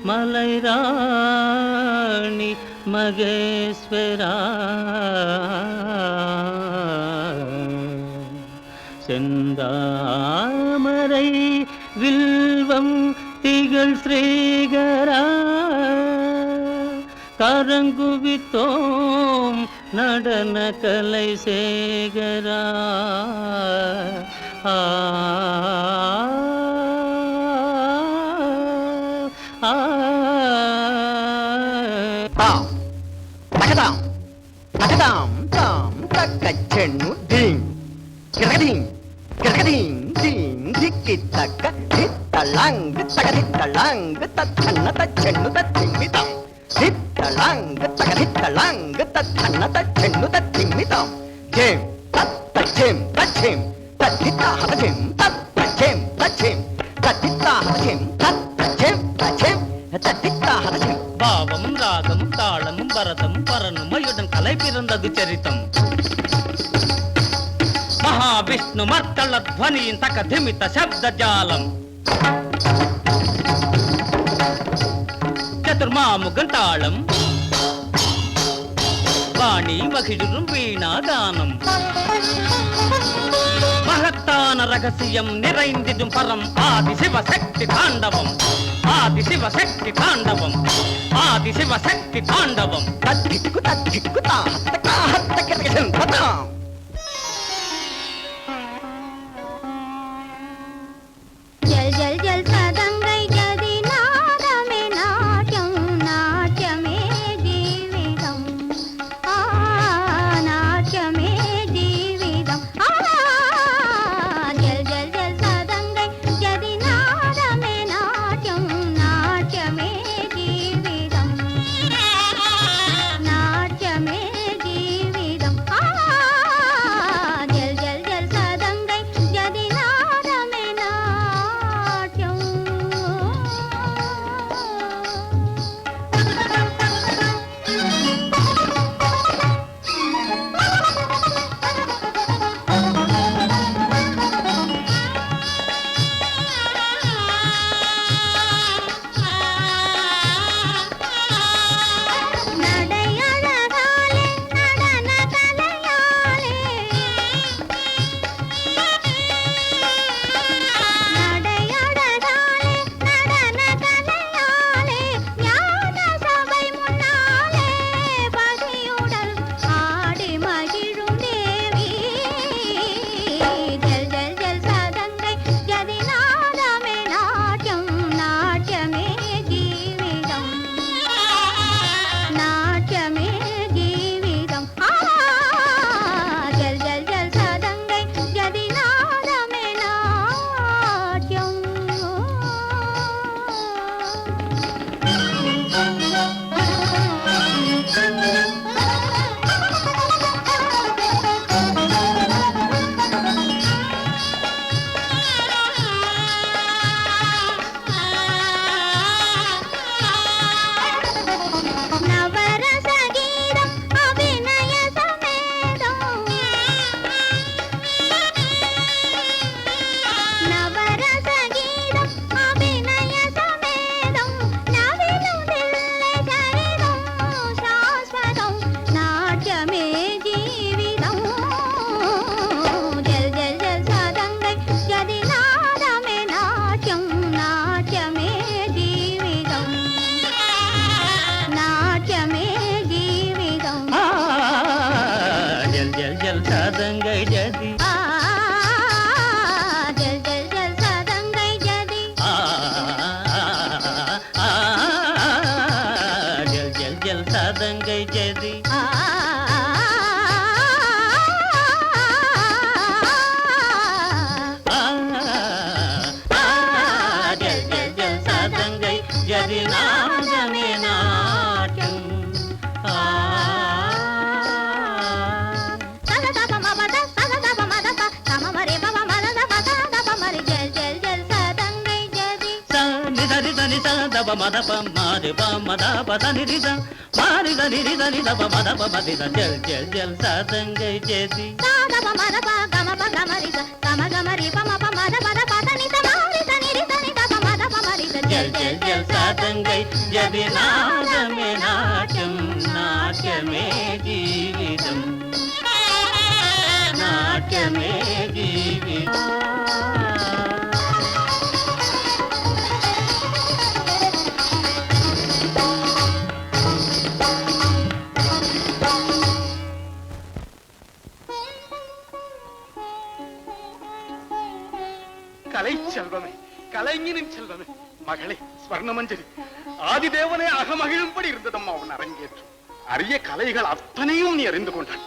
மலைராணி மகேஸ்வரா. செந்தாமரை வில்வம் திகழ் ஸ்ரீகரா. கரங்குவித்தோம் நடன கலை சேகரா. ஆ తాం తగదాం తగదాం తాం తక్క చెన్ను డింగ్ కిరగదీం కిరగదీం దీం దిక్కి తక్క హిత్తళంగ్ తగ హిత్తళంగ్ తత్తన్న తచ్చెన్ను తచ్చిమ్మితాం. హిత్తళంగ్ తగ హిత్తళంగ్ తత్తన్న తచ్చెన్ను తచ్చిమ్మితాం. జేం తత్త జేం తచ్చేం తద్దిత్త హతజేం తత్త జేం తచ్చేం తద్దిత్త హతజేం తత్త பரதம் பரனுமையுடன் கலை பிறந்தது சரித்தம் மகாவிஷ்ணு மத்தள துவனியின் தக்க திமித்த சப்த ஜாலம் சதுர்மாமுகன் தாளம் வாணி மகிழும் வீணாதானம் ஞான ரகசியம் நிறைந்திடும் பரம் ஆதி சிவசக்தி தாண்டவம் ஆதி சிவசக்தி தாண்டவம் ஆதி சிவசக்தி தாண்டவம் தத்திக்கு தத்திக்கு தான் ధని స దప మద ప మారి ప మద పద నిరి ద మారి ద నిరి ద ని దప మద ప మది ద జల్ జల్ జల్ సదంగై జది సాదప మదప గమప గమరి స గమ గమరి పమ ప మద పద పద ని స మారి స నిరి స ని దప మదప మరి మరిద జల్ జల్ జల్ సాతంగై జది నాదమే నాట్యం నాట్యమే జీవితం. నాట్యమే கலை செல்வமே கலைஞனின் செல்வமே. மகளே ஸ்வர்ணமஞ்சரி ஆதிதேவனே அகமகிழும்படி இருந்ததம்மா உன் அரங்கேற்று அரிய கலைகள் அத்தனையும் நீ அறிந்து கொண்டான்